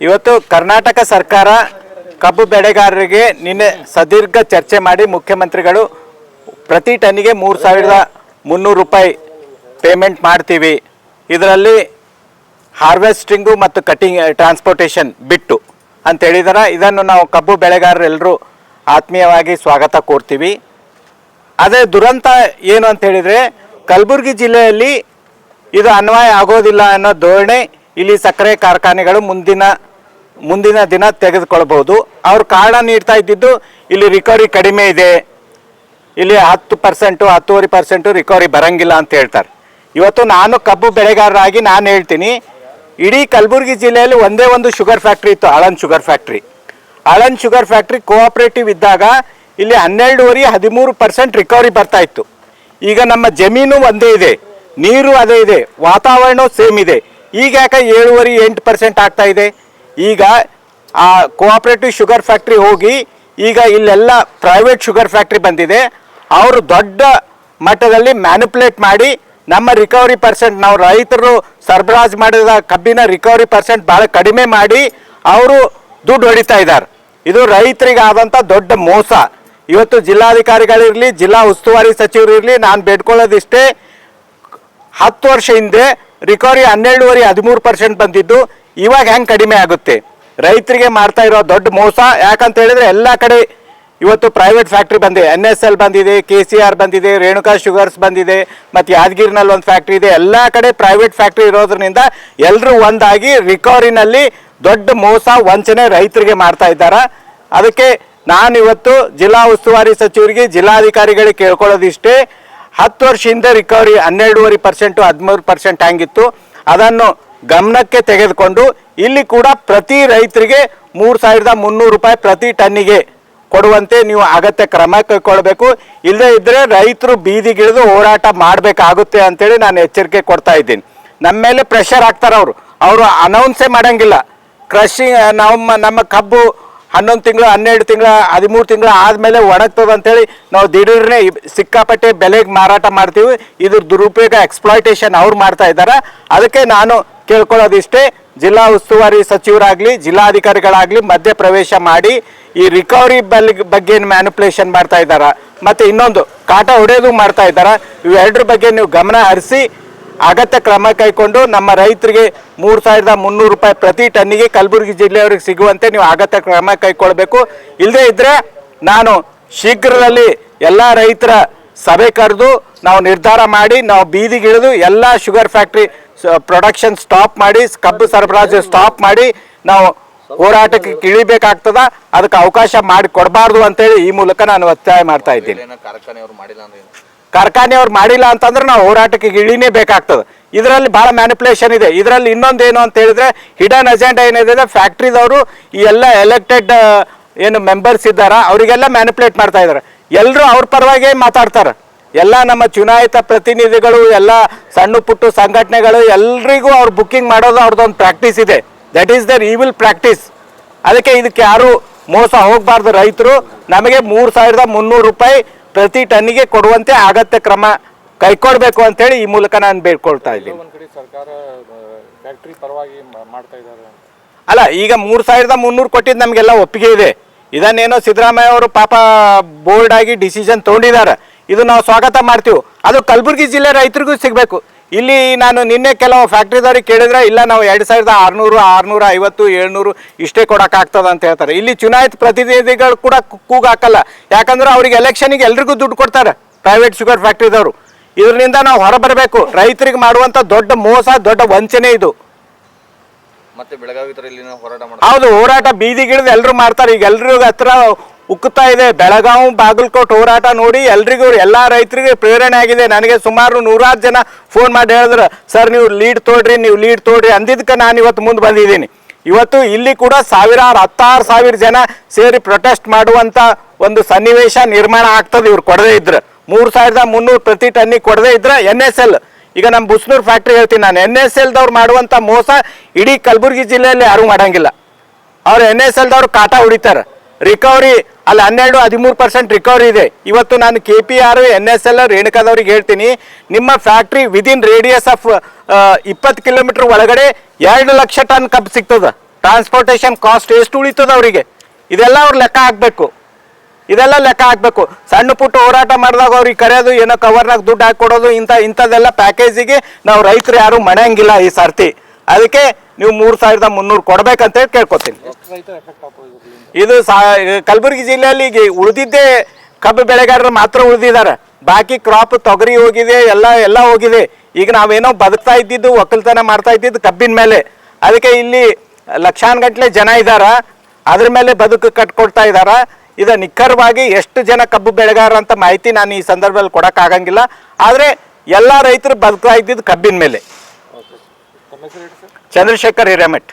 ಇವತ್ತು ಕರ್ನಾಟಕ ಸರ್ಕಾರ ಕಬ್ಬು ಬೆಳೆಗಾರರಿಗೆ ನಿನ್ನೆ ಸದೀರ್ಘ ಚರ್ಚೆ ಮಾಡಿ ಮುಖ್ಯಮಂತ್ರಿಗಳು ಪ್ರತಿ ಟನ್ನಿಗೆ ಮೂರು ಸಾವಿರದ ಮುನ್ನೂರು ರೂಪಾಯಿ ಪೇಮೆಂಟ್ ಮಾಡ್ತೀವಿ. ಇದರಲ್ಲಿ ಹಾರ್ವೆಸ್ಟಿಂಗು ಮತ್ತು ಕಟಿಂಗ್ ಟ್ರಾನ್ಸ್ಪೋರ್ಟೇಷನ್ ಬಿಟ್ಟು ಅಂತ ಹೇಳಿದಾರ. ಇದನ್ನು ನಾವು ಕಬ್ಬು ಬೆಳೆಗಾರರೆಲ್ಲರೂ ಆತ್ಮೀಯವಾಗಿ ಸ್ವಾಗತ ಕೋರ್ತೀವಿ. ಅದೇ ದುರಂತ ಏನು ಅಂತ ಹೇಳಿದರೆ, ಕಲಬುರಗಿ ಜಿಲ್ಲೆಯಲ್ಲಿ ಇದು ಅನ್ವಯ ಆಗೋದಿಲ್ಲ ಅನ್ನೋ ಧೋರಣೆ ಇಲ್ಲಿ ಸಕ್ಕರೆ ಕಾರ್ಖಾನೆಗಳು ಮುಂದಿನ ಮುಂದಿನ ದಿನ ತೆಗೆದುಕೊಳ್ಬಹುದು. ಅವ್ರು ಕಾರಣ ನೀಡ್ತಾ ಇದ್ದಿದ್ದು ಇಲ್ಲಿ ರಿಕವರಿ ಕಡಿಮೆ ಇದೆ. ಇಲ್ಲಿ ಹತ್ತು ಪರ್ಸೆಂಟು ಹತ್ತುವರೆ ಪರ್ಸೆಂಟು ರಿಕವರಿ ಬರಂಗಿಲ್ಲ ಅಂತ ಹೇಳ್ತಾರೆ. ಇವತ್ತು ನಾನು ಕಬ್ಬು ಬೆಳೆಗಾರರಾಗಿ ನಾನು ಹೇಳ್ತೀನಿ, ಇಡೀ ಕಲಬುರಗಿ ಜಿಲ್ಲೆಯಲ್ಲಿ ಒಂದೇ ಒಂದು ಶುಗರ್ ಫ್ಯಾಕ್ಟ್ರಿ ಇತ್ತು ಆಳನ್ ಶುಗರ್ ಫ್ಯಾಕ್ಟ್ರಿ ಆಳನ್ ಶುಗರ್ ಫ್ಯಾಕ್ಟ್ರಿ ಕೋಆಪರೇಟಿವ್ ಇದ್ದಾಗ ಇಲ್ಲಿ ಹನ್ನೆರಡೂವರೆ, ಹದಿಮೂರು ಪರ್ಸೆಂಟ್ ರಿಕವರಿ ಬರ್ತಾ ಇತ್ತು. ಈಗ ನಮ್ಮ ಜಮೀನು ಒಂದೇ ಇದೆ, ನೀರು ಅದೇ ಇದೆ ವಾತಾವರಣ ಸೇಮ್ ಇದೆ. ಈಗ ಯಾಕೆ ಏಳುವರೆ, ಎಂಟು ಪರ್ಸೆಂಟ್ ಆಗ್ತಾ ಇದೆ? ಈಗ ಆ ಕೋಆಪರೇಟಿವ್ ಶುಗರ್ ಫ್ಯಾಕ್ಟ್ರಿ ಹೋಗಿ ಈಗ ಇಲ್ಲೆಲ್ಲ ಪ್ರೈವೇಟ್ ಶುಗರ್ ಫ್ಯಾಕ್ಟ್ರಿ ಬಂದಿದೆ. ಅವರು ದೊಡ್ಡ ಮಟ್ಟದಲ್ಲಿ ಮ್ಯಾನುಪುಲೇಟ್ ಮಾಡಿ ನಮ್ಮ ರಿಕವರಿ ಪರ್ಸೆಂಟ್ ನಾವು ರೈತರು ಸರಬರಾಜು ಮಾಡಿದ ಕಬ್ಬಿನ ರಿಕವರಿ ಪರ್ಸೆಂಟ್ ಭಾಳ ಕಡಿಮೆ ಮಾಡಿ ಅವರು ದುಡ್ಡು ಹೊಡಿತಾ ಇದ್ದಾರೆ. ಇದು ರೈತರಿಗೆ ಆದಂಥ ದೊಡ್ಡ ಮೋಸ. ಇವತ್ತು ಜಿಲ್ಲಾಧಿಕಾರಿಗಳಿರಲಿ, ಜಿಲ್ಲಾ ಉಸ್ತುವಾರಿ ಸಚಿವರು ಇರಲಿ ನಾನು ಬೇಡ್ಕೊಳ್ಳೋದಿಷ್ಟೇ, ಹತ್ತು ವರ್ಷ ಹಿಂದೆ ರಿಕವರಿ ಹನ್ನೆರಡುವರೆ ಹದಿಮೂರು ಪರ್ಸೆಂಟ್ ಬಂದಿದ್ದು. ಇವಾಗ ಹೆಂಗೆ ಕಡಿಮೆ ಆಗುತ್ತೆ? ರೈತರಿಗೆ ಮಾಡ್ತಾ ಇರೋ ದೊಡ್ಡ ಮೋಸ, ಯಾಕಂತ ಹೇಳಿದ್ರೆ ಎಲ್ಲ ಕಡೆ ಇವತ್ತು ಪ್ರೈವೇಟ್ ಫ್ಯಾಕ್ಟ್ರಿ ಬಂದಿದೆ. ಎನ್ ಎಸ್ ಎಲ್ ಬಂದಿದೆ ಕೆ ಸಿ ಆರ್ ಬಂದಿದೆ, ರೇಣುಕಾ ಶುಗರ್ಸ್ ಬಂದಿದೆ, ಮತ್ತು ಯಾದಗಿರಿನಲ್ಲಿ ಒಂದು ಫ್ಯಾಕ್ಟ್ರಿ ಇದೆ. ಎಲ್ಲ ಕಡೆ ಪ್ರೈವೇಟ್ ಫ್ಯಾಕ್ಟ್ರಿ ಇರೋದ್ರಿಂದ ಎಲ್ಲರೂ ಒಂದಾಗಿ ರಿಕವರಿನಲ್ಲಿ ದೊಡ್ಡ ಮೋಸ, ವಂಚನೆ ರೈತರಿಗೆ ಮಾಡ್ತಾ ಇದ್ದಾರೆ? ಅದಕ್ಕೆ ನಾನು ಇವತ್ತು ಜಿಲ್ಲಾ ಉಸ್ತುವಾರಿ ಸಚಿವರಿಗೆ, ಜಿಲ್ಲಾಧಿಕಾರಿಗಳಿಗೆ ಕೇಳ್ಕೊಳ್ಳೋದಿಷ್ಟೇ. ಹತ್ತು ವರ್ಷ ಹಿಂದೆ ರಿಕವರಿ ಹನ್ನೆರಡೂವರೆ ಪರ್ಸೆಂಟು ಹದಿಮೂರು ಪರ್ಸೆಂಟ್ ಹಂಗಿತ್ತು ಅದನ್ನು ಗಮನಕ್ಕೆ ತೆಗೆದುಕೊಂಡು ಇಲ್ಲಿ ಕೂಡ ಪ್ರತಿ ರೈತರಿಗೆ ಮೂರು ಸಾವಿರದ ಮುನ್ನೂರು ರೂಪಾಯಿ ಪ್ರತಿ ಟನ್ನಿಗೆ ಕೊಡುವಂತೆ ನೀವು ಅಗತ್ಯ ಕ್ರಮ ಕೈಗೊಳ್ಬೇಕು ಇಲ್ಲದೇ ಇದ್ದರೆ ರೈತರು ಬೀದಿಗಿಳಿದು ಹೋರಾಟ ಮಾಡಬೇಕಾಗುತ್ತೆ ಅಂತೇಳಿ ನಾನು ಎಚ್ಚರಿಕೆ ಕೊಡ್ತಾ ಇದ್ದೀನಿ. ನಮ್ಮ ಮೇಲೆ ಪ್ರೆಷರ್ ಹಾಕ್ತಾರೆ ಅವರು. ಅವರು ಅನೌನ್ಸೇ ಮಾಡಂಗಿಲ್ಲ. ಕೃಷಿ, ನಮ್ಮ ನಮ್ಮ ಕಬ್ಬು ಹನ್ನೊಂದು ತಿಂಗಳು, ಹನ್ನೆರಡು ತಿಂಗಳ, ಹದಿಮೂರು ತಿಂಗಳು ಆದಮೇಲೆ ಒಣಗ್ತದೆ ಅಂತೇಳಿ ನಾವು ದಿಢೀರ್ನೆ ಸಿಕ್ಕಾಪಟ್ಟೆ ಬೆಲೆಗೆ ಮಾರಾಟ ಮಾಡ್ತೀವಿ. ಇದ್ರ ದುರುಪಯೋಗ ಎಕ್ಸ್ಪ್ಲಾಯ್ಟೇಷನ್ ಅವ್ರು ಮಾಡ್ತಾ ಇದ್ದಾರೆ. ಅದಕ್ಕೆ ನಾನು ಕೇಳ್ಕೊಳ್ಳೋದಿಷ್ಟೇ. ಜಿಲ್ಲಾ ಉಸ್ತುವಾರಿ ಸಚಿವರಾಗ್ಲಿ, ಜಿಲ್ಲಾಧಿಕಾರಿಗಳಾಗ್ಲಿ ಮಧ್ಯ ಪ್ರವೇಶ ಮಾಡಿ ಈ ರಿಕವರಿ ಬಲ್, ಬಗ್ಗೆ ಮ್ಯಾನಿಪುಲೇಷನ್ ಮಾಡ್ತಾ ಇದ್ದಾರ. ಮತ್ತೆ ಇನ್ನೊಂದು, ಕಾಟ ಹೊಡೆಯೋದು ಮಾಡ್ತಾ ಇದ್ದಾರ. ಇವೆರಡರ ಬಗ್ಗೆ ನೀವು ಗಮನ ಹರಿಸಿ, ಅಗತ್ಯ ಕ್ರಮ ಕೈಕೊಂಡು ನಮ್ಮ ರೈತರಿಗೆ ಮೂರು ಸಾವಿರದ ಮುನ್ನೂರು ರೂಪಾಯಿ ಪ್ರತಿ ಟನ್ನಿಗೆ ಕಲಬುರಗಿ ಜಿಲ್ಲೆಯವರಿಗೆ ಸಿಗುವಂತೆ ನೀವು ಅಗತ್ಯ ಕ್ರಮ ಕೈಕೊಳ್ಬೇಕು. ಇಲ್ಲದೇ ಇದ್ದರೆ ನಾನು ಶೀಘ್ರದಲ್ಲಿ ಎಲ್ಲ ರೈತರ ಸಭೆ ಕರೆದು ನಾವು ನಿರ್ಧಾರ ಮಾಡಿ ನಾವು ಬೀದಿಗಿಳಿದು ಎಲ್ಲ ಶುಗರ್ ಫ್ಯಾಕ್ಟ್ರಿ ಪ್ರೊಡಕ್ಷನ್ ಸ್ಟಾಪ್ ಮಾಡಿ ಕಬ್ಬು ಸರಬರಾಜು ಸ್ಟಾಪ್ ಮಾಡಿ ನಾವು ಹೋರಾಟಕ್ಕೆ ಇಳಿಬೇಕಾಗ್ತದ ಅದಕ್ಕೆ ಅವಕಾಶ ಮಾಡಿ ಕೊಡಬಾರ್ದು ಅಂತೇಳಿ ಈ ಮೂಲಕ ನಾನು ಒತ್ತಾಯ ಮಾಡ್ತಾ ಇದ್ದೀನಿ. ಕಾರ್ಖಾನೆಯವರು ಮಾಡಿಲ್ಲ ಅಂದ್ರೆ ಕಾರ್ಖಾನೆಯವ್ರು ಮಾಡಿಲ್ಲ ಅಂತಂದ್ರೆ ನಾವು ಹೋರಾಟಕ್ಕೆ ಇಳಿನೇ ಬೇಕಾಗ್ತದೆ. ಇದರಲ್ಲಿ ಭಾಳ ಮ್ಯಾನಿಪುಲೇಷನ್ ಇದೆ. ಇದರಲ್ಲಿ ಇನ್ನೊಂದೇನು ಅಂತ ಹೇಳಿದ್ರೆ ಹಿಡನ್ ಅಜೆಂಡಾ ಏನಿದೆ ಫ್ಯಾಕ್ಟ್ರಿದವರು ಈ ಎಲ್ಲ ಎಲೆಕ್ಟೆಡ್ ಏನು ಮೆಂಬರ್ಸ್ ಇದ್ದಾರ ಅವರಿಗೆಲ್ಲ ಮ್ಯಾನಿಪುಲೇಟ್ ಮಾಡ್ತಾ ಇದ್ದಾರೆ. ಎಲ್ಲರೂ ಅವ್ರ ಪರವಾಗಿ ಮಾತಾಡ್ತಾರೆ. ಎಲ್ಲ ನಮ್ಮ ಚುನಾಯಿತ ಪ್ರತಿನಿಧಿಗಳು ಎಲ್ಲ ಸಣ್ಣ ಪುಟ್ಟ ಸಂಘಟನೆಗಳು ಎಲ್ರಿಗೂ ಅವ್ರು ಬುಕ್ಕಿಂಗ್ ಮಾಡೋದು ಅವ್ರದ್ದೊಂದು ಪ್ರಾಕ್ಟೀಸ್ ಇದೆ. That is there will practice ಅದಕ್ಕೆ ಇದಕ್ಕೆ ಯಾರು ಮೋಸ ಹೋಗಬಾರ್ದು ರೈತರು. ನಮಗೆ ಮೂರು ಸಾವಿರದ ಮುನ್ನೂರು ರೂಪಾಯಿ ಪ್ರತಿ ಟನ್ನಿಗೆ ಕೊಡುವಂತೆ ಅಗತ್ಯ ಕ್ರಮ ಕೈಕೊಡ್ಬೇಕು ಅಂತೇಳಿ ಈ ಮೂಲಕ ನಾನು ಬೇಡ್ಕೊಳ್ತಾ ಇದ್ದೀನಿ. ಅಲ್ಲ ಈಗ ಮೂರು ಸಾವಿರದ ಮುನ್ನೂರು ಕೊಟ್ಟಿದ್ದು ನಮಗೆಲ್ಲ ಒಪ್ಪಿಗೆ ಇದೆ. ಇದನ್ನೇನೋ ಸಿದ್ದರಾಮಯ್ಯ ಅವರು ಪಾಪ ಬೋರ್ಡ್ ಆಗಿ ಡಿಸಿಷನ್ ತೊಗೊಂಡಿದ್ದಾರೆ. ಇದು ನಾವು ಸ್ವಾಗತ ಮಾಡ್ತೀವಿ. ಅದು ಕಲಬುರಗಿ ಜಿಲ್ಲೆ ರೈತರಿಗೂ ಸಿಗಬೇಕು. ಇಲ್ಲಿ ನಾನು ನಿನ್ನೆ ಕೆಲವು ಫ್ಯಾಕ್ಟ್ರಿದವ್ರಿಗೆ ಕೇಳಿದ್ರೆ, ಇಲ್ಲ, ನಾವು ಎರಡು ಸಾವಿರದ ಆರುನೂರು, ಆರುನೂರ ಐವತ್ತು, ಏಳ್ನೂರು ಇಷ್ಟೇ ಕೊಡೋಕ್ಕಾಗ್ತದ ಅಂತ ಹೇಳ್ತಾರೆ. ಇಲ್ಲಿ ಚುನಾಯಿತ ಪ್ರತಿನಿಧಿಗಳು ಕೂಡ ಕೂಗಾಕಲ್ಲ ಯಾಕಂದ್ರೆ ಅವ್ರಿಗೆ ಎಲೆಕ್ಷನಿಗೆ ಎಲ್ರಿಗೂ ದುಡ್ಡು ಕೊಡ್ತಾರೆ ಪ್ರೈವೇಟ್ ಶುಗರ್ ಫ್ಯಾಕ್ಟ್ರಿದವರು ಇದರಿಂದ ನಾವು ಹೊರಬರಬೇಕು. ರೈತರಿಗೆ ಮಾಡುವಂಥ ದೊಡ್ಡ ಮೋಸ, ದೊಡ್ಡ ವಂಚನೆ ಇದು. ಮತ್ತೆ ಬೆಳಗಾವಿ ಹೋರಾಟ ಮಾಡ್ತಾರೆ. ಹೌದು, ಹೋರಾಟ ಬೀದಿಗಿಳಿದು ಎಲ್ಲರೂ ಮಾಡ್ತಾರೆ. ಈಗ ಎಲ್ರಿಗೂ ಹತ್ರ ಉಕ್ಕುತ್ತಾ ಇದೆ. ಬೆಳಗಾವಿ, ಬಾಗಲಕೋಟ್ ಹೋರಾಟ ನೋಡಿ ಎಲ್ರಿಗೂ, ಎಲ್ಲ ರೈತರಿಗೆ ಪ್ರೇರಣೆ ಆಗಿದೆ. ನನಗೆ ಸುಮಾರು ನೂರಾರು ಜನ ಫೋನ್ ಮಾಡಿ ಹೇಳಿದ್ರು, ಸರ್, ನೀವು ಲೀಡ್ ತೋಡ್ರಿ, ನೀವು ಲೀಡ್ ತೋಡ್ರಿ. ಅಂದಿದ್ದಕ್ಕೆ ನಾನು ಇವತ್ತು ಮುಂದೆ ಬಂದಿದ್ದೀನಿ. ಇವತ್ತು ಇಲ್ಲಿ ಕೂಡ ಸಾವಿರಾರು, ಹತ್ತಾರು ಸಾವಿರ ಜನ ಸೇರಿ ಪ್ರೊಟೆಸ್ಟ್ ಮಾಡುವಂತ ಒಂದು ಸನ್ನಿವೇಶ ನಿರ್ಮಾಣ ಆಗ್ತದೆ. ಇವ್ರು ಕೊಡದೇ ಇದ್ರೆ. ಮೂರು ಸಾವಿರದ ಮುನ್ನೂರು ಪ್ರತಿ ಟನ್ನಿಗೆ ಕೊಡದೇ ಇದ್ರೆ ಎನ್ ಎಸ್ ಎಲ್. ಈಗ ನಮ್ಮ ಬುಸ್ನೂರ್ ಫ್ಯಾಕ್ಟ್ರಿ ಹೇಳ್ತೀನಿ ನಾನು. ಎನ್ ಎಸ್ ಎಲ್ದವ್ರು ಮಾಡುವಂಥ ಮೋಸ ಇಡೀ ಕಲಬುರಗಿ ಜಿಲ್ಲೆಯಲ್ಲಿ ಯಾರೂ ಮಾಡಂಗಿಲ್ಲ. ಅವ್ರು ಎನ್ ಎಸ್ ಎಲ್ದವ್ರು ಕಾಟ ಹೊಡಿತಾರೆ ರಿಕವರಿ ಅಲ್ಲಿ ಹನ್ನೆರಡು, ಹದಿಮೂರು ಪರ್ಸೆಂಟ್ ರಿಕವರಿ ಇದೆ. ಇವತ್ತು ನಾನು K P R N S L ರೇಣುಕಾದವ್ರಿಗೆ ಹೇಳ್ತೀನಿ. ನಿಮ್ಮ ಫ್ಯಾಕ್ಟ್ರಿ ವಿದಿನ್ ರೇಡಿಯಸ್ ಆಫ್ ಇಪ್ಪತ್ತು ಕಿಲೋಮೀಟರ್ ಒಳಗಡೆ ಎರಡು ಲಕ್ಷ ಟನ್ ಕಬ್ಬು ಸಿಗ್ತದೆ. ಟ್ರಾನ್ಸ್ಪೋರ್ಟೇಷನ್ ಕಾಸ್ಟ್ ಎಷ್ಟು ಉಳಿತದ ಅವರಿಗೆ? ಇದೆಲ್ಲ ಅವ್ರು ಲೆಕ್ಕ ಹಾಕ್ಬೇಕು. ಇದೆಲ್ಲ ಲೆಕ್ಕ ಹಾಕ್ಬೇಕು. ಸಣ್ಣ ಪುಟ್ಟ ಹೋರಾಟ ಮಾಡಿದಾಗ ಅವ್ರಿಗೆ ಕರೆಯೋದು, ಏನೋ ಕವರ್ನಾಗ ದುಡ್ಡು ಹಾಕಿ ಕೊಡೋದು ಇಂಥ, ಇಂಥದ್ದೆಲ್ಲ ಪ್ಯಾಕೇಜಿಗೆ ನಾವು ರೈತರು ಯಾರು ಮನೆಯಂಗಿಲ್ಲ ಈ ಸರ್ತಿ. ಅದಕ್ಕೆ ನೀವು ಮೂರು ಸಾವಿರದ ಮುನ್ನೂರು ಕೊಡ್ಬೇಕಂತ ಹೇಳಿ ಕೇಳ್ಕೊತೀನಿ. ಇದು ಸಾ, ಕಲಬುರಗಿ ಜಿಲ್ಲೆಯಲ್ಲಿ ಈಗ ಉಳಿದಿದ್ದೇ ಕಬ್ಬು ಬೆಳೆಗಾರರು ಮಾತ್ರ ಉಳಿದಿದ್ದಾರೆ. ಬಾಕಿ ಕ್ರಾಪ್ ತೊಗರಿ ಹೋಗಿದೆ, ಎಲ್ಲ ಎಲ್ಲ ಹೋಗಿದೆ. ಈಗ ನಾವೇನೋ ಬದುಕ್ತಾ ಇದ್ದಿದ್ದು, ಒಕ್ಕಲ್ತನ ಮಾಡ್ತಾ ಇದ್ದಿದ್ದು ಕಬ್ಬಿನ ಮೇಲೆ. ಅದಕ್ಕೆ ಇಲ್ಲಿ ಲಕ್ಷಾನುಗಟ್ಲೆ ಜನ ಇದ್ದಾರೆ ಅದ್ರ ಮೇಲೆ ಬದುಕು ಕಟ್ಕೊಡ್ತಾ ಇದ್ದಾರ ಇದು ನಿಖರವಾಗಿ ಎಷ್ಟು ಜನ ಕಬ್ಬು ಬೆಳೆಗಾರ ಅಂತ ಮಾಹಿತಿ ನಾನು ಈ ಸಂದರ್ಭದಲ್ಲಿ ಕೊಡೋಕ್ಕಾಗಂಗಿಲ್ಲ ಆದರೆ ಎಲ್ಲ ರೈತರು ಬದುಕ್ತಾ ಇದ್ದಿದ್ದು ಕಬ್ಬಿನ ಮೇಲೆ. ಚಂದ್ರಶೇಖರ್ ಹಿರೇಮಠ್.